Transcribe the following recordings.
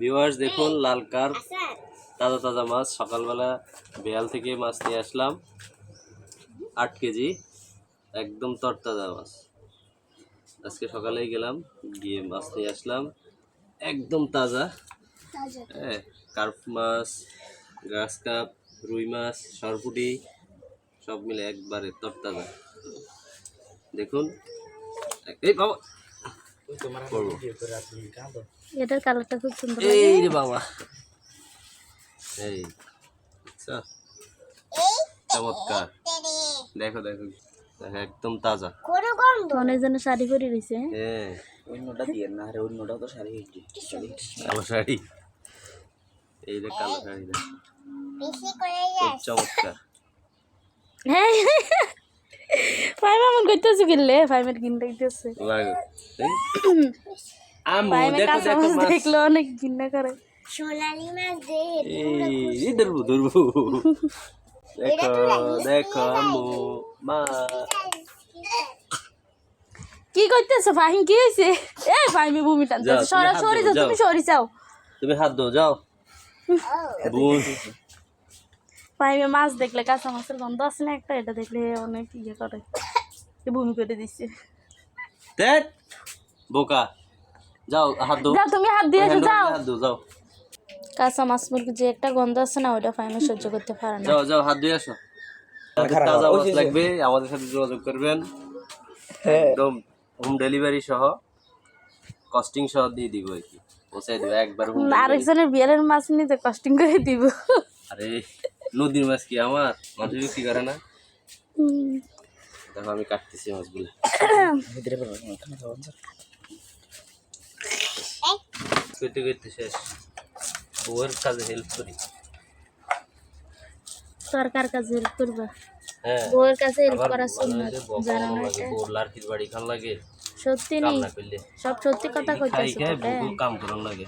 Viewers দেখুন লাল কার তাজা তাজা মাছ সকালবেলা বেয়াল থেকে মাছ নিয়ে আসলাম। আট কেজি একদম তরতাজা মাছ। আজকে সকালেই গেলাম গিয়ে মাছ নিয়ে আসলাম। একদম তাজা। হ্যাঁ কার্প মাছ গ্রাস কাপ রুই মাছ সরপুটি সব মিলে একবারে তরতাজা। দেখুন এই বাবা। এটার কালারটা খুব সুন্দর এই রে বাবা। এই আচ্ছা। চমৎকার। দেখো দেখো একদম তাজা। অনেক জন শাড়ি পরে রয়েছে। হ্যাঁ। অন্যটা দিয়ে না আরে অন্যটাও তো শাড়ি কালো শাড়ি। এই যে কালো শাড়ি খুব চমৎকার। হ্যাঁ। ফাইম এমন করতেছে কিনলে ফাইমের কিনতে দিতেছে লাগো। এই। আম্মু ফাইমে দেখো কাঁচা দেখো মাছ। দেখল অনেক ঘৃণা করে। এই এই ধরবো ধরবো। দেখো দেখো আম্মু মা। কি করতেছো ফাহিম? কি হয়েছে এ ফাহিমি ভূমি হাত সরি যাও। তুমি। সরি যাও তুমি হাত ধো যাও। ফাহিমে মাছ দেখলে কাঁচা মাছের গন্ধ আছে না একটা এটা দেখলে অনেক ইয়ে করে। ভূমি করে দিচ্ছে দেখ বোকা। যাও হাত ধো। যাও তুমি হাত দিয়ে এসো হ্যান্ড যাও। হাত ধো যাও। কাঁচা মাছ মুরগি যে একটা গন্ধ আছে না ওটা ফাহিমে সহ্য করতে পারে না। যাও যাও হাত ধুয়ে আসো। তাজা মাছ লাগবে আমাদের সাথে যোগাযোগ করবেন। হ্যাঁ। একদম হোম ডেলিভারি সহ কস্টিং সহ দিয়ে দিব আর কি। পৌঁছাই দেবো একবার। আরেকজনের বিয়ালের মাছ নিতে কষ্টিং করে দিব। আরে নদীর মাছ কি আমার? মানুষ বিক্রি করে না। দেখো আমি কাটতেছি মাছগুলো। ভিতরে শেষ। বউয়ের কাজে হেল্প করি। তোর কার কাছে হেল্প করবা? হ্যাঁ। বউয়ের কাছে হেল্প করা সুন্নাত মাঝে বকা জানো বকা না বউর লার্কির বাড়ি খান লাগে সত্যি নেই। সব সত্যি কথা খাই কইতেছো খাই তোকে বহু কাম করার লাগে।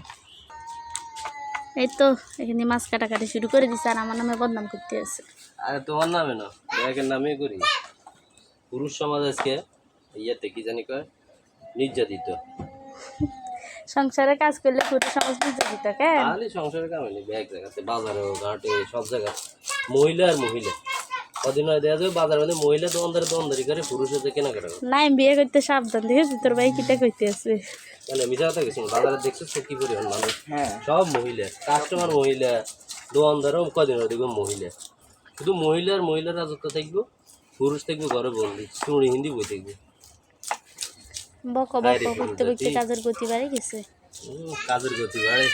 এই তো এখানে মাছ কাটাকাটি শুরু করে দিছে আর আমার নামে বদনাম করতে আছে। আরে তোমার নামে না ব্যাগের নামে করি। পুরুষ সমাজ আজকে ইয়াতে কি জানি কয়? নির্যাতিত। সংসারে কাজ করলে পুরো সমাজ দিত কেন তাহলে সংসারের কামে নেই ব্যাগ জায়গাতে বাজারে ঘাটে সব জায়গায় মহিলা আর মহিলা। কদিন হয় দেখা যাবে বাজার মধ্যে মহিলা দোকানদারি দোকানদারি করে পুরুষ হচ্ছে কেনাকাটা করে। না আমি বিয়ে করতে সাবধান দেখেছি? তোর ভাই কিটা করতে আছে? মানে মিশা কথা গেছি বাজারে দেখছ সে কি পরিমাণ মানুষ? হ্যাঁ। সব মহিলা কাস্টমার মহিলা দোকানদারও কদিন হয় দেখব মহিলা। শুধু মহিলার মহিলার রাজত্ব থাকব? পুরুষ থাকবে ঘরে বললি শুনি হিন্দি বই থাকবে বক বক করতে করতে। কাজের গতি বাড়ে গেছে। কাজের গতি বাড়ে।